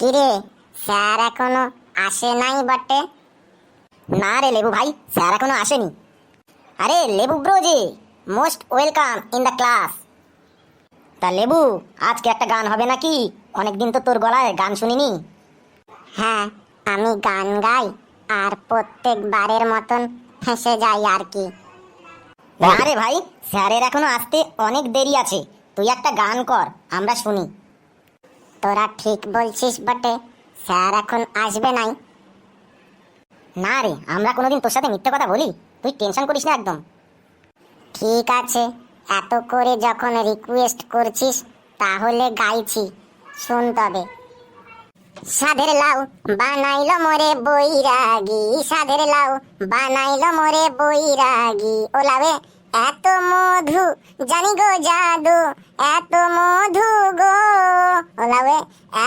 কিরে স্যার এখনও আসে নাই বটে। না রে লেবু ভাই স্যার এখনও আসেনি। আরে Lebu bro ji most welcome in the class. তা লেবু আজকে একটা গান হবে নাকি? অনেকদিন তো তোর গলায় গান শুনিনি। হ্যাঁ আমি গান গাই আর প্রত্যেক বারের মতন ফেঁসে যাই আর কি। আরে ভাই স্যারের এখনও আসতে অনেক দেরি আছে। তুই একটা গান কর আমরা শুনি। তোরা ঠিক বলছিস বটে, স্যার এখন আসবে নাই। না রে, আমরা কোনোদিন তোর সাথে মিথ্যে কথা বলি, তুই টেনশন করিস না একদম। ঠিক আছে, এত করে যখন রিকোয়েস্ট করছিস, তাহলে গাইছি, শুন তবে। সাধের লাউ বানাইলো মোরে বৈরাগী, সাধের লাউ বানাইলো মোরে বৈরাগী। ও লাউে এত মধু, জানি গো জাদু, এত মধু গো। ও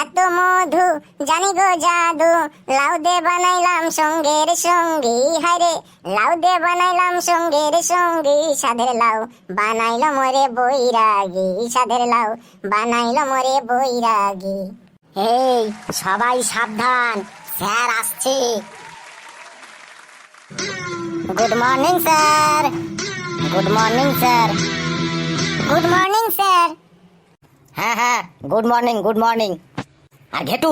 এত মধু, জানি গো জাদু। লাউ দে বানাইলাম সঙ্গের সঙ্গী, হায়রে। লাউ দে বানাইলাম সঙ্গের সঙ্গী, সাধের লাউ বানাইলো মোরে বৈরাগী, সাধের লাউ বানাইলো মোরে বৈরাগী। এই, সবাই সাবধান, স্যার আসছে। Good morning, sir. Good morning, sir. Good morning হ্যাঁ হ্যাঁ গুড মর্নিং গুড মর্নিং আর ঘেটু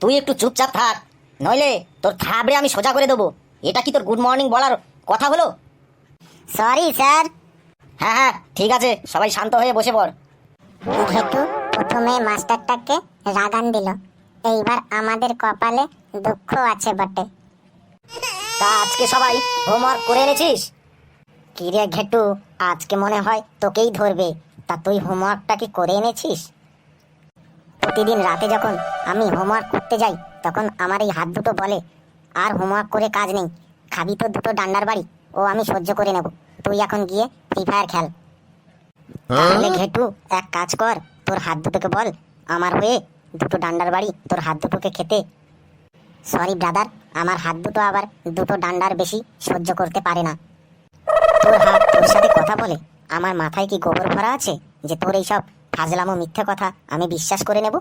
তুই একটু চুপচাপ থাক নইলে তোর থাবড়ে আমি সোজা করে দেবো। এটা কি তোর গুড মর্নিং বলার কথা হলো? সরি স্যার হ্যাঁ হ্যাঁ ঠিক আছে সবাই শান্ত হয়ে বসে পড়। ঘেটু প্রথমে মাস্টারটাকে রাগান দিল। এইবার আমাদের কপালে দুঃখ আছে বটে। তা আজকে সবাই হোমওয়ার্ক করে এনেছিস? কিরে ঘেটু আজকে মনে হয় তোকেই ধরবে। তা তুই হোমওয়ার্কটা কি করে এনেছিস? প্রতিদিন রাতে যখন আমি হোমওয়ার্ক করতে যাই তখন আমার এই হাত দুটো বলে আর হোমওয়ার্ক করে কাজ নেই খাবি তো দুটো ডান্ডার বাড়ি ও আমি সহ্য করে নেব তুই এখন গিয়ে ফ্রি ফায়ার খেল। তাহলে ঘেটু এক কাজ কর তোর হাত দুটোকে বল আমার হয়ে দুটো ডান্ডার বাড়ি তোর হাত দুটোকে খেতে। সরি ব্রাদার আমার হাত দুটো আবার দুটো ডান্ডার বেশি সহ্য করতে পারে না। তোর হাত তোর সাথে কথা বলে আমার মাথায় কি গোবর ভরা আছে যে তোর এইসব ফাজলামো মিথ্যে কথা আমি বিশ্বাস করে নেব?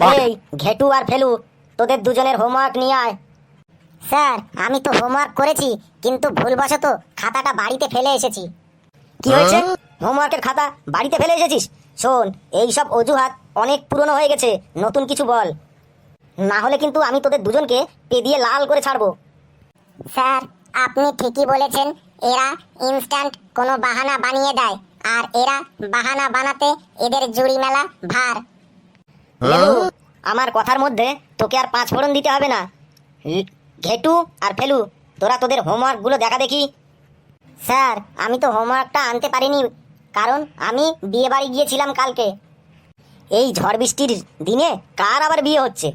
এই ঘেটু আর ফেলু তোদের দুজনের হোমওয়ার্ক নিয়ে আয়। স্যার আমি তো হোমওয়ার্ক করেছি কিন্তু ভুলবশত খাতাটা বাড়িতে ফেলে এসেছি। কি হয়েছে? হোমওয়ার্কের খাতা বাড়িতে ফেলে এসেছিস? শোন এই সব অজুহাত অনেক পুরনো হয়ে গেছে নতুন কিছু বল। না হলে কিন্তু আমি তোদের দুজনকে পে দিয়ে লাল করে ছাড়বো। স্যার আপনি ঠিকই বলেছেন এরা ইনস্ট্যান্ট কোনো বাহানা বানিয়ে দেয় আর এরা বাহানা বানাতে এদের জুড়ি মেলা ভার আমার কথার মধ্যে তোকে আর পাঁচ ফোড়ন দিতে হবে না। ঘেটু আর ফেলু তোরা তোদের হোমওয়ার্কগুলো দেখা দেখি। স্যার আমি তো হোমওয়ার্কটা আনতে পারিনি কারণ আমি বিয়ে বাড়ি গিয়েছিলাম কালকে। এই ঝড় বৃষ্টির দিনে কার আবার বিয়ে হচ্ছে?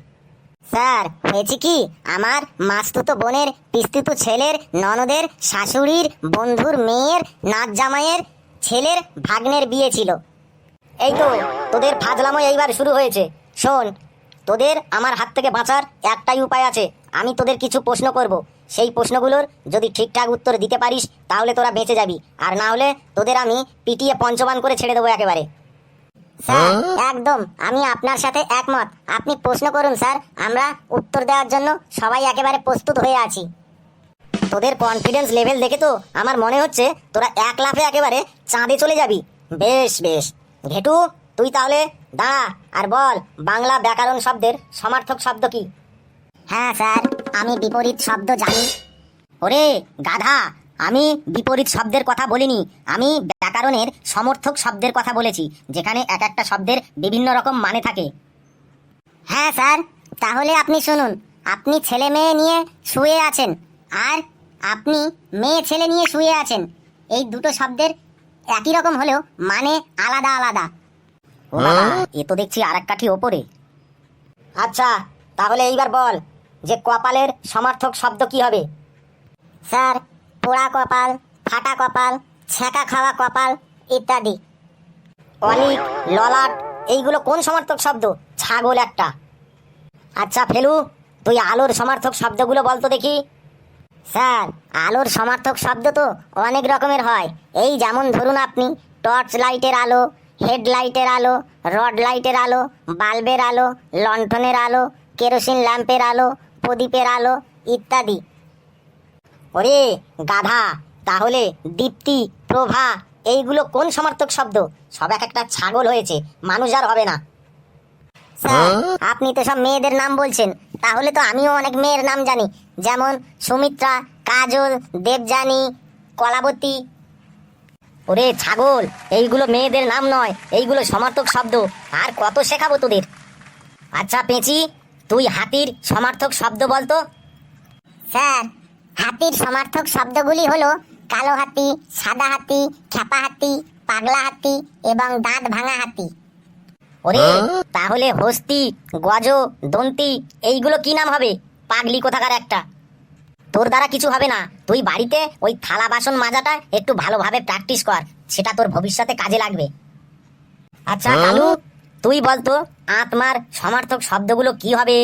স্যার, হয়েছে কি? আমার মাস্তুতো বোনের, পিস্তুতো ছেলের, ননদের, শাশুড়ির, বন্ধুর মেয়ের নাচ জামাইয়ের ছেলের ভাগ্নের বিয়ে ছিল। এই তো, তোদের ফাজলামো এইবার শুরু হয়েছে। শোন, তোদের আমার হাত থেকে বাঁচার একটাই উপায় আছে। আমি তোদের কিছু প্রশ্ন করব। সেই প্রশ্নগুলোর যদি ঠিকঠাক উত্তর দিতে পারিস, তাহলে তোরা বেঁচে যাবি। আর না হলে তোদের আমি পিটিয়ে পঞ্চবান করে ছেড়ে দেবো একেবারে। স্যার একদম। আমি আপনার সাথে একমত। আপনি প্রশ্ন করুন স্যার। আমরা উত্তর দেওয়ার জন্য সবাই একেবারে প্রস্তুত হয়ে আছি। তোদের কনফিডেন্স লেভেল দেখে তো আমার মনে হচ্ছে তোরা এক লাফে একেবারে চাঁদে চলে যাবি। বেশ বেশ। ঘেটু তুই তাহলে দাঁড়া আর বল বাংলা ব্যাকরণ শব্দের সমার্থক শব্দ কি? হ্যাঁ স্যার। আমি বিপরীত শব্দ জানি। ওরে গাধা! আমি বিপরীত শব্দের কথা বলিনি। আমি ব্যাকরণের সমর্থক শব্দের কথা বলেছি যেখানে এক একটা শব্দের বিভিন্ন রকম মানে থাকে। হ্যাঁ স্যার তাহলে আপনি শুনুন। আপনি ছেলে মেয়ে নিয়ে শুয়ে আছেন আর আপনি মেয়ে ছেলে নিয়ে শুয়ে আছেন। এই দুটো শব্দের একই রকম হলেও মানে আলাদা আলাদা। ও বাবা এ তো দেখছি আর এক কাঠি ওপরে। আচ্ছা তাহলে এইবার বল যে কপালের সমার্থক শব্দ কি হবে? স্যার পোড়া কপাল ফাটা কপাল ছেঁকা খাওয়া কপাল ইত্যাদি। অলিক ললাট, এইগুলো কোন সমার্থক শব্দ? ছাগল একটা। আচ্ছা ফেলু, তুই আলোর সমার্থক শব্দগুলো বলতো দেখি। স্যার, আলোর সমার্থক শব্দ তো অনেক রকমের হয়। এই যেমন ধরুন আপনি, টর্চ লাইটের আলো হেডলাইটের আলো, রড লাইটের আলো, বাল্বের আলো, লণ্ঠনের আলো, কেরোসিন ল্যাম্পের আলো, প্রদীপের আলো ইত্যাদি। ওরে, গাধা! তাহলে দীপ্তি প্রভা এইগুলো কোন সমার্থক শব্দ? সব এক একটা ছাগল হয়েছে মানুষ আর হবে না। স্যার আপনি তো সব মেয়েদের নাম বলছেন তাহলে তো আমিও অনেক মেয়ের নাম জানি। যেমন সুমিত্রা কাজল দেবযানী কলাবতী। ওরে ছাগল এইগুলো মেয়েদের নাম নয় এইগুলো সমার্থক শব্দ আর কত শেখাবো তোদের? আচ্ছা পেঁচি তুই হাতির সমার্থক শব্দ বলতো? স্যার হাতির সমার্থক শব্দগুলি হলো কালো হাতি সাদা হাতি খ্যাপা হাতি পাগলা হাতি এবং দাঁত ভাঙা হাতি। ওরে তাহলে হস্তি গজ দন্তি এইগুলো কি নাম হবে? পাগলি কোথাকার একটা। তোর দ্বারা কিছু হবে না। তুই বাড়িতে ওই থালা বাসন মাজাটা একটু ভালোভাবে প্র্যাকটিস কর। সেটা তোর ভবিষ্যতে কাজে লাগবে। আচ্ছা কালু তুই বলতো আত্মার সমার্থক শব্দগুলো কি হবে?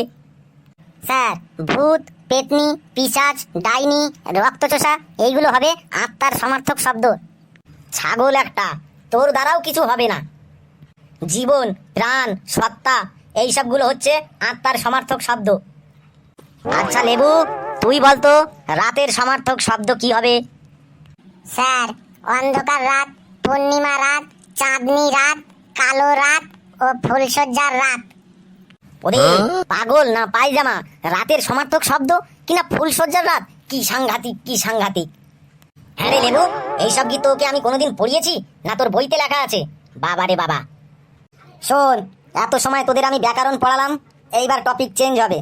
স্যার, ভূত, পেতনি পিশাচ ডাইনি, রক্তচোষা, এইগুলো হবে আত্মার সমার্থক শব্দ। ছাগল একটা, তোর দ্বারাও কিছু হবে না। জীবন, প্রাণ, সত্তা এই সবগুলো হচ্ছে আত্মার সমার্থক শব্দ। আচ্ছা লেবু, তুই বলতো, রাতের সমার্থক শব্দ কি হবে? স্যার, অন্ধকার রাত, পূর্ণিমা রাত, চাঁদনি রাত, কালো রাত ও ফুলসজ্জার রাত। ওরে পাগল না পায়জামা? রাতের সমার্থক শব্দ? কিনা ফুলসজ্জার রাত? কি সাংঘাতিক কি সাংঘাতিক। হ্যাঁ রে লেবু এইসব কি তোকে আমি কোনোদিন পড়িয়েছি? না তোর বইতে লেখা আছে? বাবা রে বাবা। শোন এত সময় তোদের আমি ব্যাকরণ পড়ালাম এইবার টপিক চেঞ্জ হবে।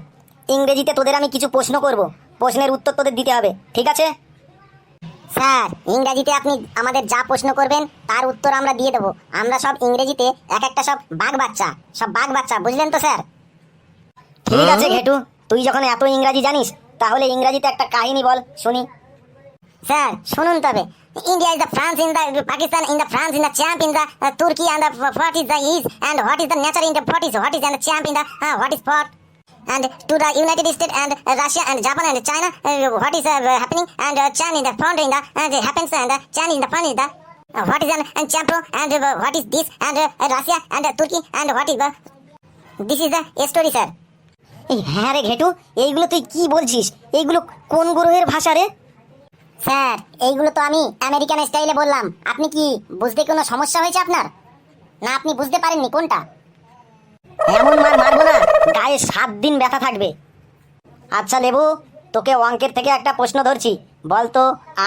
ইংরেজিতে তোদের আমি কিছু প্রশ্ন করব। প্রশ্নের উত্তর তোদের দিতে হবে ঠিক আছে? স্যার ইংরাজিতে আপনি আমাদের যা প্রশ্ন করবেন তার উত্তর আমরা দিয়ে দেবো। আমরা সব ইংরেজিতে এক একটা সব বাঘ বাচ্চা সব বাঘ বাচ্চা বুঝলেন তো স্যার? ঠিক আছে ঘেটু তুই যখন এত ইংরাজি জানিস তাহলে ইংরাজিতে একটা কাহিনী বল শুনি স্যার শুনুন তবে India is the France in the Pakistan in the France in the champ in the Turkey and the what is the is and what is the nature in the what is what is and champ in the what is spot and to the United States and Russia and Japan and China, uh, what is uh, happening and uh, Chan in the front in the and it happens and uh, Chan in the front is the uh, what is an and Champro and uh, what is this and uh, Russia and uh, Turkey and what is the this is the story sir. এই হ্যাঁ রে ঘেটু এইগুলো তুই কি বলছিস? এইগুলো কোন গ্রহের ভাষা রে? স্যার এইগুলো তো আমি আমেরিকান স্টাইলে বললাম। আপনি কি বুঝতে কোনো সমস্যা হয়েছে আপনার? না আপনি বুঝতে পারেননি কোনটা? এমন মার মারবো না গায়ে সাত দিন ব্যথা থাকবে। আচ্ছা লেবু তোকে অঙ্কের থেকে একটা প্রশ্ন ধরছি। বলতো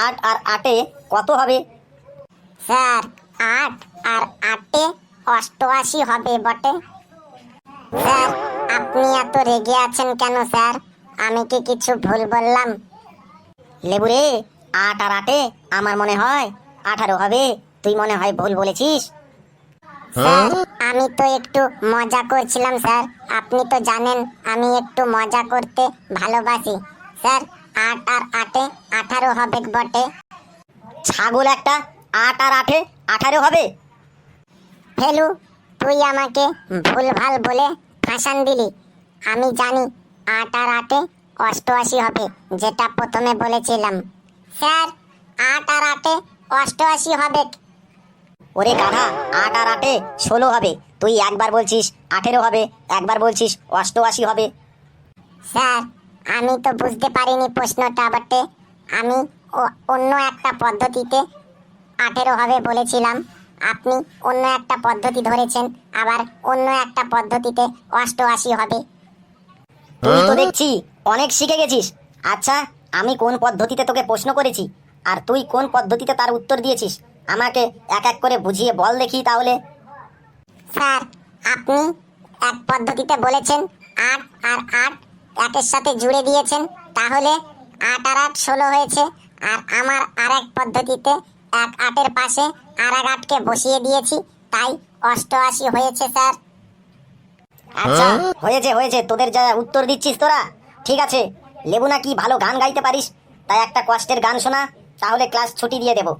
আট আর আটে কত হবে? স্যার আট আর আটে অষ্টআশি হবে বটে। স্যার আপনি এত রেগে আছেন কেন স্যার? আমি কি কিছু ভুল বললাম? লেবু রে আট আর আটে আমার মনে হয় আঠারো হবে। তুই মনে হয় ভুল বলেছিস। স্যার আমি তো একটু মজা করছিলাম স্যার। আপনি তো জানেন আমি একটু মজা করতে ভালোবাসি। স্যার আট আর আটে আঠারো হবে বটে। ছাগল একটা আট আর আটে আঠারো হবে। ফেলু তুই আমাকে ভুলভাল বলে ফাঁসান দিলি। আমি জানি আট আর আটে অষ্টআশি হবে যেটা প্রথমে বলেছিলাম। স্যার আট আর আটে অষ্টআশি হবে। ওরে গাধা আট আর আটে ষোলো হবে। তুই একবার বলছিস আঠেরো হবে একবার বলছিস অষ্টআশি হবে। স্যার আমি তো বুঝতে পারিনি প্রশ্নটা বটে। আমি অন্য একটা পদ্ধতিতে আঠেরো হবে বলেছিলাম। আপনি অন্য একটা পদ্ধতি ধরেছেন আবার অন্য একটা পদ্ধতিতে অষ্টআশি হবে। তুই তো দেখছি অনেক শিখে গেছিস। আচ্ছা আমি কোন পদ্ধতিতে তোকে প্রশ্ন করেছি? আর তুই কোন পদ্ধতিতে তার উত্তর দিয়েছিস? আমাকে এক এক করে বুঝিয়ে বল দেখি তাহলে। স্যার আপনি এক পদ্ধতিতে বলেছেন আট আর আট একের সাথে জুড়ে দিয়েছেন। তাহলে আট আর আট ষোলো হয়েছে আর আমার আর এক পদ্ধতিতে এক আটের পাশে আর এক আটকে বসিয়ে দিয়েছি তাই অষ্টআশি হয়েছে স্যার। আচ্ছা হয়েছে হয়েছে তোদের যা উত্তর দিচ্ছিস তোরা। ঠিক আছে লেবু না কি ভালো গান গাইতে পারিস তাই একটা কষ্টের গান শোনা তাহলে ক্লাস ছুটি দিয়ে দেবো।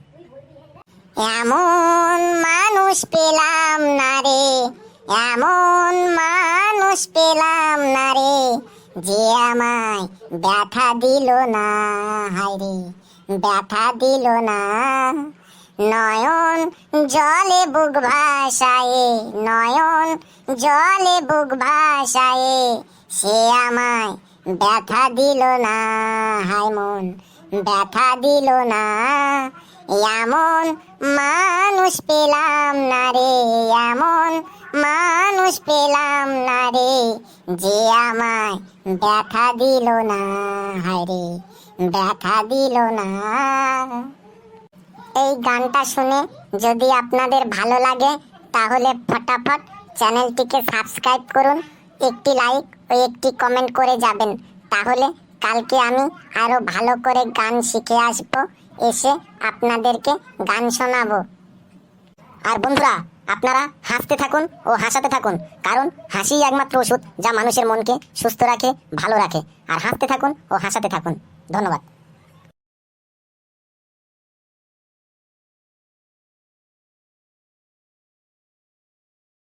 এমন মানুষ পেলাম না রে এমন মানুষ পেলাম না রে যে আমায় ব্যথা দিল না হায় রে। ব্যথা দিল না। নয়ন জলে বুক ভাসায়ে, নয়ন জলে বুক ভাসায়ে, সে আমায় ব্যথা দিল না, হায় মন, ব্যথা দিল না। এমন মানুষ পেলাম না রে, এমন মানুষ পেলাম না রে, যে আমায় ব্যথা দিল না, হায় রে, ব্যথা দিল না। এই গানটা শুনে যদি আপনাদের ভালো লাগে, তাহলে ফটাফট চ্যানেলটিকে সাবস্ক্রাইব করুন, একটি লাইক ও একটি কমেন্ট করে যাবেন। তাহলে কালকে আমি আরও ভালো করে গান শিখে আসব, এসে আপনাদেরকে গান শোনাবো। আর বন্ধুরা আপনারা হাসতে থাকুন ও হাসাতে থাকুন, কারণ হাসিই একমাত্র ওষুধ যা মানুষের মনকে সুস্থ রাখে, ভালো রাখে। আর হাসতে থাকুন ও হাসাতে থাকুন। ধন্যবাদ।